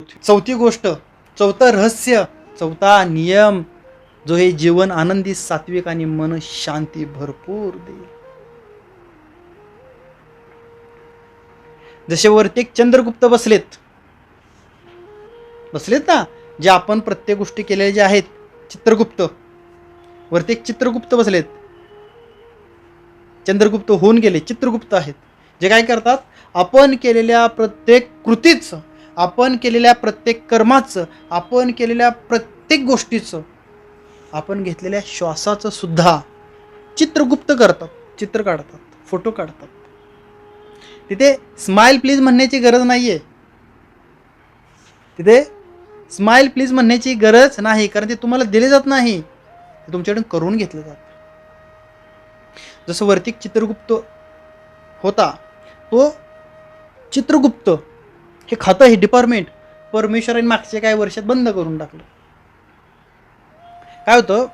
चौथी गोष्ट चौथं रहस्य चौथा नियम जो हे जीवन आनंदी सात्विक आणि मन शांती भरपूर देईल जसे वरती एक चंद्रगुप्त बसलेत. बसलेत ना? जे आपण प्रत्येक गोष्टी केलेल्या ज्या आहेत चित्रगुप्त. वरती एक चित्रगुप्त बसलेत. चंद्रगुप्त होऊन गेले चित्रगुप्त आहेत. जे काय करतात? आपण केलेल्या प्रत्येक कृतीचं आपण केलेल्या प्रत्येक कर्माचं आपण केलेल्या प्रत्येक गोष्टीचं आपण घेतलेल्या श्वासाचं सुद्धा चित्रगुप्त करतात चित्र काढतात फोटो काढतात. तिथे स्माईल प्लीज म्हणण्याची गरज नाही आहे तिथे स्माईल प्लीज म्हणण्याची गरज नाही कारण ते तुम्हाला दिले जात नाही. ते तुमच्याकडून करून घेतलं जातं. जसं वरती चित्रगुप्त होता तो चित्रगुप्त हे खातं हे डिपार्टमेंट परमेश्वराने मागच्या काही वर्षात बंद करून टाकलं. काय होतं?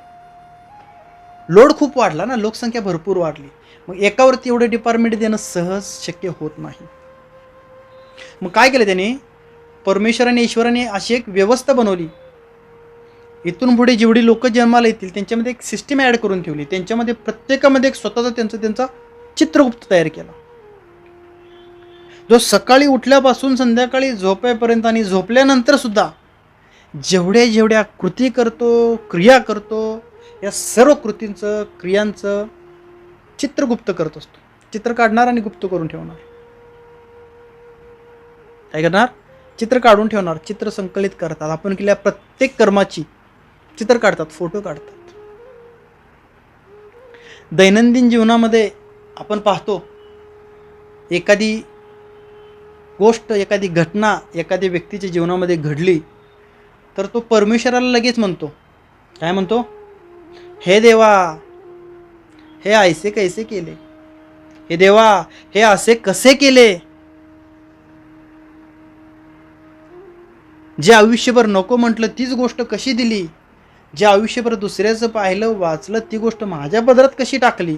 लोड खूप वाढला ना लोकसंख्या भरपूर वाढली. मग एकावरती एवढे डिपार्टमेंट देणं सहज शक्य होत नाही. मग काय केलं त्याने? परमेश्वराने ईश्वराने अशी एक व्यवस्था बनवली. इथून पुढे जेवढी लोक जन्माला येतील त्यांच्यामध्ये एक सिस्टीम ॲड करून ठेवली. त्यांच्यामध्ये प्रत्येकामध्ये एक स्वतःचा त्यांचा त्यांचा चित्रगुप्त तयार केला. जो सकाळी उठल्यापासून संध्याकाळी झोपेपर्यंत आणि झोपल्यानंतर सुद्धा जेवढ्या जेवढ्या कृती करतो क्रिया करतो या सर्व कृतींचं क्रियांचं चित्र गुप्त करत असतो. चित्र काढणार आणि गुप्त करून ठेवणार. काय करणार? चित्र काढून ठेवणार. चित्र संकलित करतात. आपण केलेल्या प्रत्येक कर्माची चित्र काढतात फोटो काढतात. दैनंदिन जीवनामध्ये आपण पाहतो एखादी गोष्ट एखादी घटना एखाद्या व्यक्तीच्या जीवनामध्ये घडली तर तो परमेश्वराला लगेच म्हणतो. काय म्हणतो? हे देवा हे ऐसे कैसे केले? हे देवा हे असे कसे केले? जे आयुष्यभर नको म्हटलं तीच गोष्ट कशी दिली? जे आयुष्यभर दुसऱ्याचं पाहिलं वाचलं ती गोष्ट माझ्या पदरात कशी टाकली?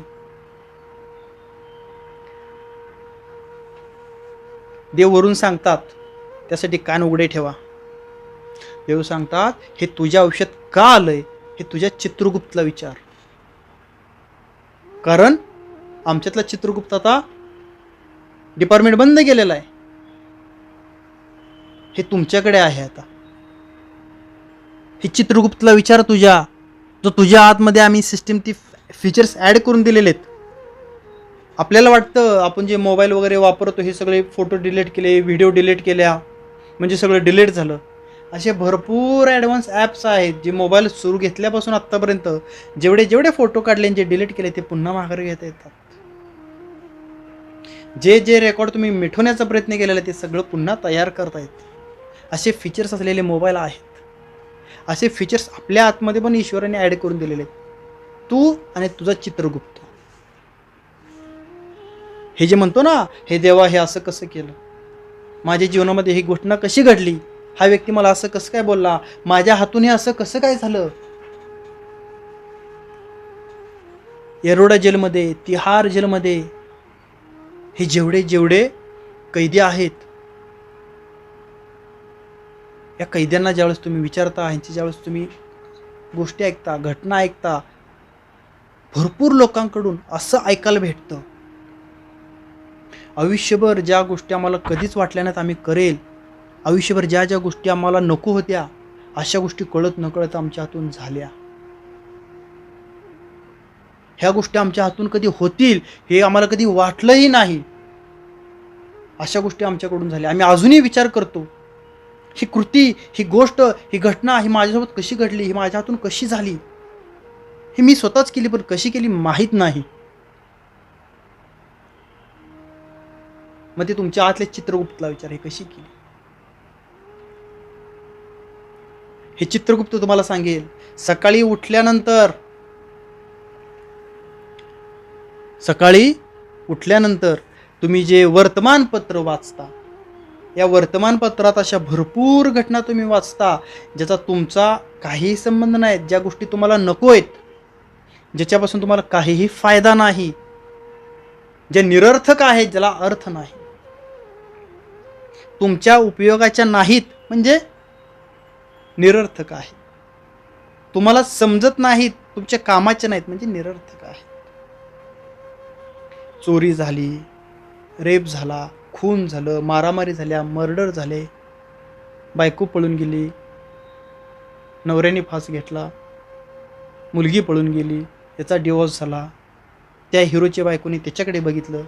देव वरून सांगतात त्यासाठी कान उघडे ठेवा. देव सांगतात हे तुझ्या आयुष्यात का आलंय? हे तुझ्या चित्रगुप्तला विचार. कारण आमच्यातला चित्रगुप्त आता डिपार्टमेंट बंद केलेला आहे. हे तुमच्याकडे आहे आता. हे चित्रगुप्तला विचार तुझ्या. जो तुझ्या आतमध्ये आम्ही सिस्टीम ती फीचर्स ॲड करून दिलेले आहेत आपल्याला वाटतं आपण जे मोबाईल वगैरे वापरतो हे सगळे फोटो डिलीट केले व्हिडिओ डिलीट केल्या म्हणजे सगळं डिलीट झालं. असे भरपूर ॲडव्हान्स ॲप्स आहेत जे मोबाईल सुरू घेतल्यापासून आत्तापर्यंत जेवढे जेवढे फोटो काढले आणि जे डिलीट केले ते पुन्हा माघारी घेता येतात. जे जे रेकॉर्ड तुम्ही मिठवण्याचा प्रयत्न केलेला आहे ते सगळं पुन्हा तयार करता येते. असे फीचर्स असलेले मोबाईल आहेत. असे फीचर्स आपल्या आतमध्ये पण ईश्वराने ॲड करून दिलेले आहेत. तू आणि तुझा चित्रगुप्त. हे जे म्हणतो ना हे देवा हे असं कसं केलं? माझ्या जीवनामध्ये ही घटना कशी घडली? हा व्यक्ती मला असं कसं काय बोलला? माझ्या हातून हे असं कसं काय झालं? येरोडा जेलमध्ये तिहार जेलमध्ये हे जेवढे जेवढे कैदी आहेत या कैद्यांना ज्यावेळेस तुम्ही विचारता ह्यांची ज्यावेळेस तुम्ही गोष्टी ऐकता घटना ऐकता भरपूर लोकांकडून असं ऐकायला भेटतं. आयुष्यभर ज्या गोष्टी आम्हाला कधीच वाटल्या नाहीत आम्ही करेल आयुष्यभर ज्या ज्या गोष्टी आम्हाला नको होत्या अशा गोष्टी कळत नकळत आमच्या हातून झाल्या. ह्या गोष्टी आमच्या हातून कधी होतील हे आम्हाला कधी वाटलंही नाही. अशा गोष्टी आमच्याकडून झाल्या. आम्ही अजूनही विचार करतो ही कृती ही गोष्ट ही घटना ही माझ्यासोबत कशी घडली ही माझ्या हातून कशी झाली हे मी स्वतःच केली पण कशी केली माहीत नाही. मग ते तुमच्या आतले चित्रगुप्तला विचार हे कशी केली? हे चित्रगुप्त तुम्हाला सांगेल सकाळी उठल्यानंतर सकाळी उठल्यानंतर तुम्ही जे वर्तमानपत्र वाचता या वर्तमानपत्रात अशा भरपूर घटना तुम्ही वाचता ज्याचा तुमचा काहीही संबंध नाही ज्या गोष्टी तुम्हाला नको आहेत ज्याच्यापासून तुम्हाला काहीही फायदा नाही जे निरर्थक आहेत ज्याला अर्थ नाही तुमच्या उपयोगाच्या नाहीत म्हणजे निरर्थक आहे. तुम्हाला समजत नाहीत तुमच्या कामाचे नाहीत म्हणजे निरर्थक आहे. चोरी झाली रेप झाला खून झालं मारामारी झाल्या मर्डर झाले बायको पळून गेली नवऱ्याने फास घेतला मुलगी पळून गेली त्याचा डिवॉर्स झाला. त्या हिरोच्या बायकोने त्याच्याकडे बघितलं.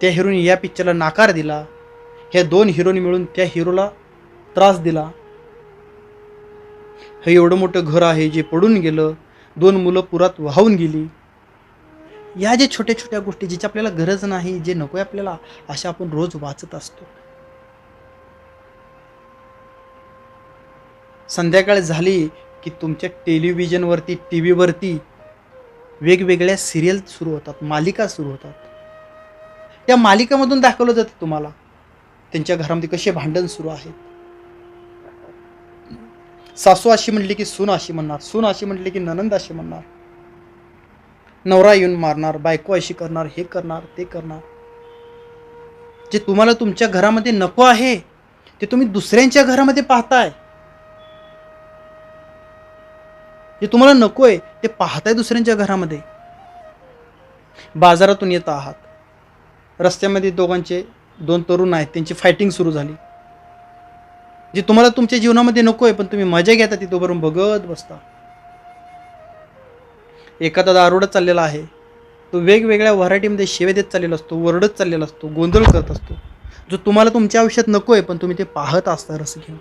त्या हिरोने या पिक्चरला नाकार दिला. ह्या दोन हिरोनी मिळून त्या हिरोला त्रास दिला. हे एवढं मोठं घर आहे जे पडून गेलं. दोन मुलं पुरात वाहून गेली. या जे छोट्या छोट्या गोष्टी ज्याची आपल्याला गरज नाही जे नको आहे आपल्याला अशा आपण रोज वाचत असतो. संध्याकाळ झाली की तुमच्या टेलिव्हिजनवरती टी व्हीवरती वेगवेगळ्या सिरियल सुरू होतात मालिका सुरू होतात. त्या मालिकामधून दाखवलं जातं तुम्हाला. त्यांच्या घरामध्ये कसे भांडण सुरू आहेत? सासू अशी म्हणली की सून अशी म्हणणार सून अशी म्हटली की ननंद अशी म्हणणार. नवरा येऊन मारणार बायको अशी करणार हे करणार ते करणार. जे तुम्हाला तुमच्या घरामध्ये नको आहे ते तुम्ही दुसऱ्यांच्या घरामध्ये पाहताय. जे तुम्हाला नकोय ते पाहताय दुसऱ्यांच्या घरामध्ये. बाजारातून येत आहात. रस्त्यामध्ये दोघांचे दोन तरुण आहेत त्यांची फायटिंग सुरू झाली. जे तुम्हाला तुमच्या जीवनामध्ये नको आहे पण तुम्ही मजा घेता तिथं भरून बघत बसता. एखादा दारोडा चाललेला आहे तो वेगवेगळ्या व्हरायटीमध्ये शेवे देत चाललेला असतो वरडत चाललेला असतो गोंधळ करत असतो. जो तुम्हाला तुमच्या आयुष्यात नको आहे पण तुम्ही ते पाहत असता रस घेऊन.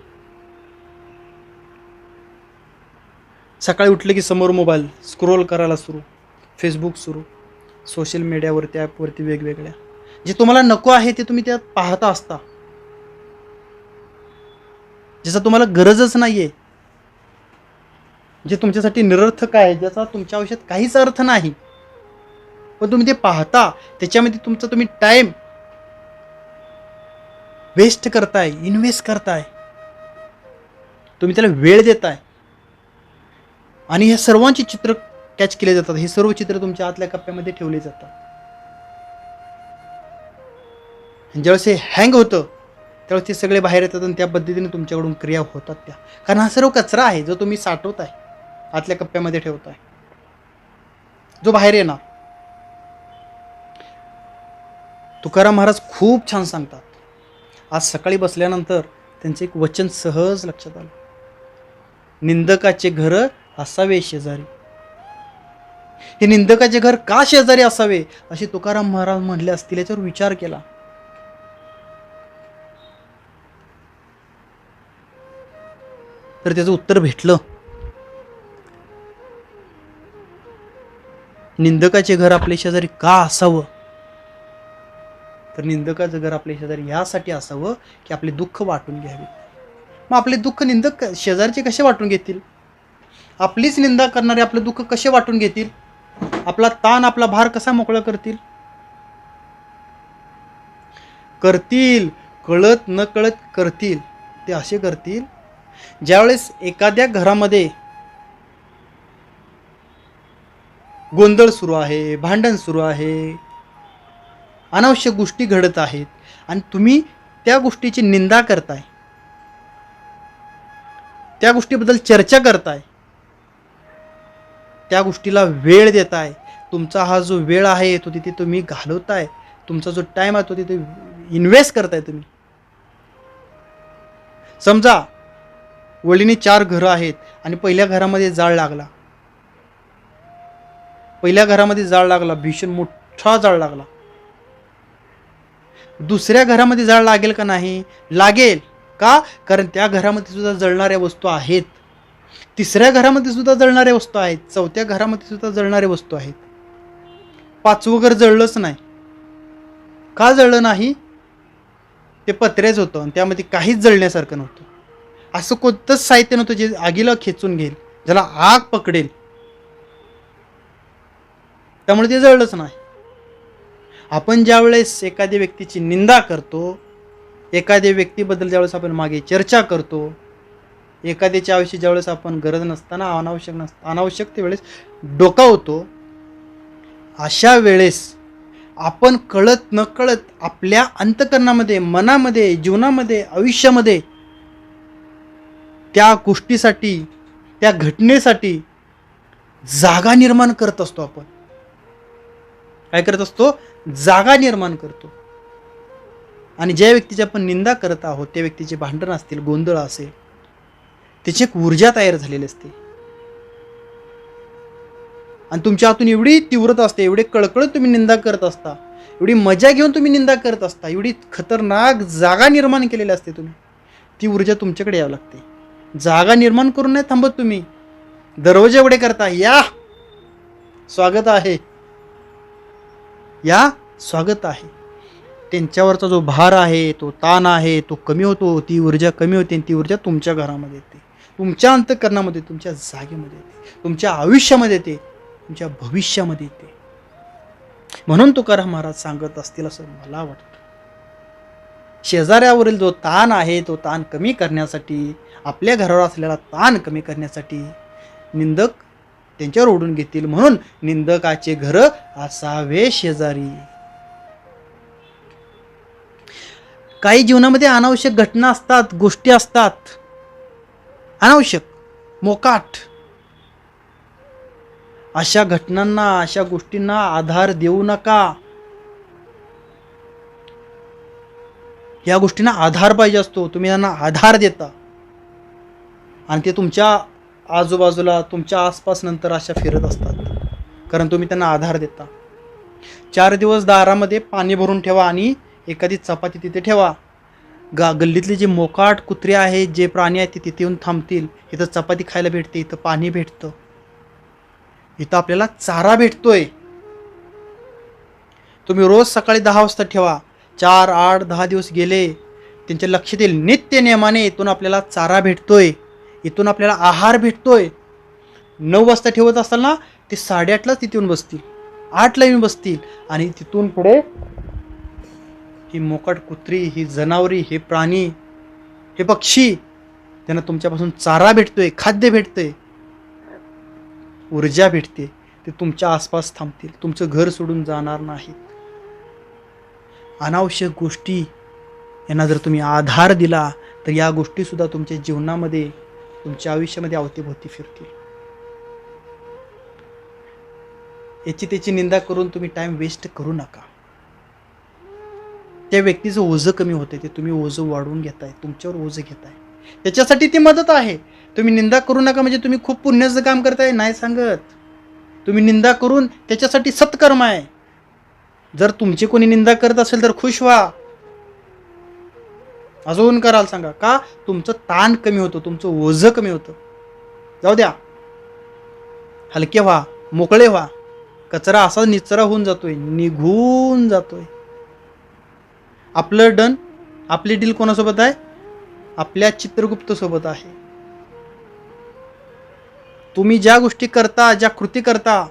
सकाळी उठले की समोर मोबाईल स्क्रोल करायला सुरू फेसबुक सुरू सोशल मीडियावरती ॲपवरती वेगवेगळ्या. जे तुम्हाला नको आहे ते तुम्ही त्यात पाहता असता. ज्याचा तुम्हाला गरजच नाही आहे जे तुमच्यासाठी निरर्थक आहे ज्याचा तुमच्या आयुष्यात काहीच अर्थ नाही. पण तुम्ही ते पाहता त्याच्यामध्ये तुमचा तुम्ही टाईम वेस्ट करताय इन्व्हेस्ट करताय. तुम्ही त्याला वेळ देताय. आणि ह्या सर्वांची चित्र कॅच केले जातात. हे सर्व चित्र तुमच्या आतल्या कप्प्यामध्ये ठेवले जातात. ज्यावेळेस हे हँग होतं त्यावेळेस ते सगळे बाहेर येतात आणि त्या पद्धतीने तुमच्याकडून क्रिया होतात त्या. कारण हा सर्व कचरा आहे जो तुम्ही साठवत आहे आतल्या कप्प्यामध्ये ठेवताय जो बाहेर येणार. तुकाराम महाराज खूप छान सांगतात. आज सकाळी बसल्यानंतर त्यांचं एक वचन सहज लक्षात आलं. निंदकाचे घर असावे शेजारी. हे निंदकाचे घर का शेजारी असावे असे तुकाराम महाराज म्हणले असतील याच्यावर विचार केला. तर त्याचं उत्तर भेटलं. निंदकाचे घर आपल्या शेजारी का असावं? तर निंदकाचं घर आपल्या शेजारी यासाठी असावं की आपले दुःख वाटून घ्यावे. मग आपले दुःख निंदक शेजारचे कसे वाटून घेतील? आपलीच निंदा करणारे आपलं दुःख कसे वाटून घेतील? आपला ताण आपला भार कसा मोकळा करतील? करतील कळत न कळत करतील ते असे करतील ज्यावेळेस एखाद्या घरामध्ये गोंधळ सुरू आहे भांडण सुरू आहे अनावश्यक गोष्टी घडत आहेत आणि तुम्ही त्या गोष्टीची निंदा करताय त्या गोष्टीबद्दल चर्चा करताय त्या गोष्टीला वेळ देताय तुमचा हा जो वेळ आहे तो तिथे तुम्ही घालवताय तुमचा जो टाईम आहे तो तिथे इन्व्हेस्ट करताय तुम्ही. समजा वळीने चार घरं आहेत आणि पहिल्या घरामध्ये जाळ लागला. पहिल्या घरामध्ये जाळ लागला भीषण मोठा जाळ लागला. दुसऱ्या घरामध्ये जाळ लागेल का नाही? लागेल. का? कारण त्या घरामध्ये सुद्धा जळणाऱ्या वस्तू आहेत. तिसऱ्या घरामध्ये सुद्धा जळणाऱ्या वस्तू आहेत. चौथ्या घरामध्ये सुद्धा जळणाऱ्या वस्तू आहेत. पाचवं घर जळलंच नाही. का जळलं नाही? ते पत्रेच होतं आणि त्यामध्ये काहीच जळण्यासारखं नव्हतं. असं कोणतंच साहित्य नव्हतं जे आगीला खेचून घेईल ज्याला आग पकडेल. त्यामुळे ते जळलंच नाही. आपण ज्यावेळेस एखाद्या व्यक्तीची निंदा करतो एखाद्या व्यक्तीबद्दल ज्यावेळेस आपण मागे चर्चा करतो एखाद्याच्या आयुष्यात ज्यावेळेस आपण गरज नसताना अनावश्यक नस अनावश्यक वेळेस डोकावतो अशा वेळेस आपण कळत नकळत आपल्या अंतकरणामध्ये मनामध्ये जीवनामध्ये आयुष्यामध्ये त्या गोष्टीसाठी त्या घटनेसाठी जागा निर्माण करत असतो आपण. काय करत असतो? जागा निर्माण करतो. आणि ज्या व्यक्तीची आपण निंदा करत आहोत त्या व्यक्तीचे भांडण असतील गोंधळ असेल त्याची एक ऊर्जा तयार झालेली असते. आणि तुमच्या हातून एवढी तीव्रता असते एवढे कळकळत तुम्ही निंदा करत असता एवढी मजा घेऊन तुम्ही निंदा करत असता एवढी खतरनाक जागा निर्माण केलेली असते तुम्ही ती ऊर्जा तुमच्याकडे यावं लागते. जागा निर्माण करून नाही थांबत तुम्ही. दरवाजे एवढे करता. या. स्वागत आहे. या स्वागत आहे. त्यांच्यावरचा जो भार आहे तो ताण आहे तो कमी होतो ती ऊर्जा कमी होते ती ऊर्जा तुमच्या घरामध्ये येते. तुमच्या अंतकरणामध्ये तुमच्या जागेमध्ये येते. तुमच्या आयुष्यामध्ये येते. तुमच्या भविष्यामध्ये येते. म्हणून तुकाराम महाराज सांगत असतील असं मला वाटतं. शेजाऱ्यावरील जो ताण आहे तो ताण कमी करण्यासाठी आपल्या घरावर असलेला ताण कमी करण्यासाठी निंदक त्यांच्यावर ओढून घेतील. म्हणून निंदकाचे घर असावे शेजारी. काही जीवनामध्ये अनावश्यक घटना असतात गोष्टी असतात. अनावश्यक मोकाट. अशा घटनांना अशा गोष्टींना आधार देऊ नका. या गोष्टींना आधार पाहिजे असतो. तुम्ही त्यांना आधार देता. आणि ते तुमच्या आजूबाजूला तुमच्या आसपास नंतर अशा फिरत असतात. कारण तुम्ही त्यांना आधार देता. चार दिवस दारामध्ये पाणी भरून ठेवा आणि एखादी चपाती तिथे ठेवा. गा गल्लीतले जे मोकाट कुत्रे आहेत जे प्राणी आहेत ते तिथे येऊन थांबतील. इथं चपाती खायला भेटते इथं पाणी भेटतं. इथं आपल्याला चारा भेटतोय. तुम्ही रोज सकाळी दहा वाजता ठेवा. चार आठ दहा दिवस गेले त्यांच्या लक्षात येईल नित्य नियमाने इथून आपल्याला चारा भेटतोय इथून आपल्याला आहार भेटतोय. नऊ वाजता ठेवत असताना ते साडेआठलाच तिथे येऊन बसतील आठला येऊन बसतील आणि तिथून पुढे ही मोकाट कुत्री ही जनावरी हे प्राणी हे पक्षी त्यांना तुमच्यापासून चारा भेटतोय खाद्य भेटतंय ऊर्जा भेटते ते तुमच्या आसपास थांबतील तुमचं घर सोडून जाणार नाहीत. अनावश्यक गोष्टी यांना जर तुम्ही आधार दिला तर या गोष्टीसुद्धा तुमच्या जीवनामध्ये तुमच्या आयुष्यामध्ये अवतीभोवती फिरतील. याची त्याची निंदा करून तुम्ही टाईम वेस्ट करू नका. त्या व्यक्तीचं ओझं कमी होते ते तुम्ही ओझं वाढवून घेताय तुमच्यावर ओझं घेताय. त्याच्यासाठी ती मदत आहे. तुम्ही निंदा करू नका म्हणजे तुम्ही खूप पुण्याचं काम करताय नाही सांगत. तुम्ही निंदा करून त्याच्यासाठी सत्कर्म आहे. जर तुमची कोणी निंदा करत असेल तर खुश व्हा. अजून कराल सांगा. का? तुमचं ताण कमी होतं तुमचं ओझं कमी होतं. जाऊ द्या. हलके व्हा मोकळे व्हा. कचरा असा निचरा होऊन जातोय निघून जातोय. आपलं डन आपली डील कोणासोबत आहे? आपल्या चित्रगुप्त सोबत आहे. तुम्ही ज्या गोष्टी करता ज्या कृती करता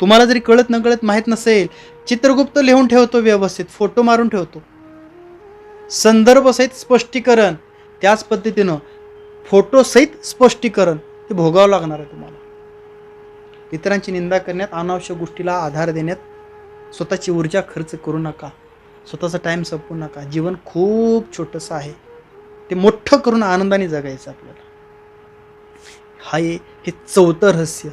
तुम्हाला जरी कळत नकळत माहीत नसेल चित्रगुप्त लिहून ठेवतो व्यवस्थित फोटो मारून ठेवतो. संदर्भसहित स्पष्टीकरण त्याच पद्धतीनं फोटोसहित स्पष्टीकरण हे भोगावं लागणार आहे तुम्हाला. इतरांची निंदा करण्यात अनावश्यक गोष्टीला आधार देण्यात स्वतःची ऊर्जा खर्च करू नका. स्वतःचा टाईम संपवू नका. जीवन खूप छोटंसं आहे. ते मोठं करून आनंदाने जगायचं आपल्याला. हा हे हे चौथं रहस्य.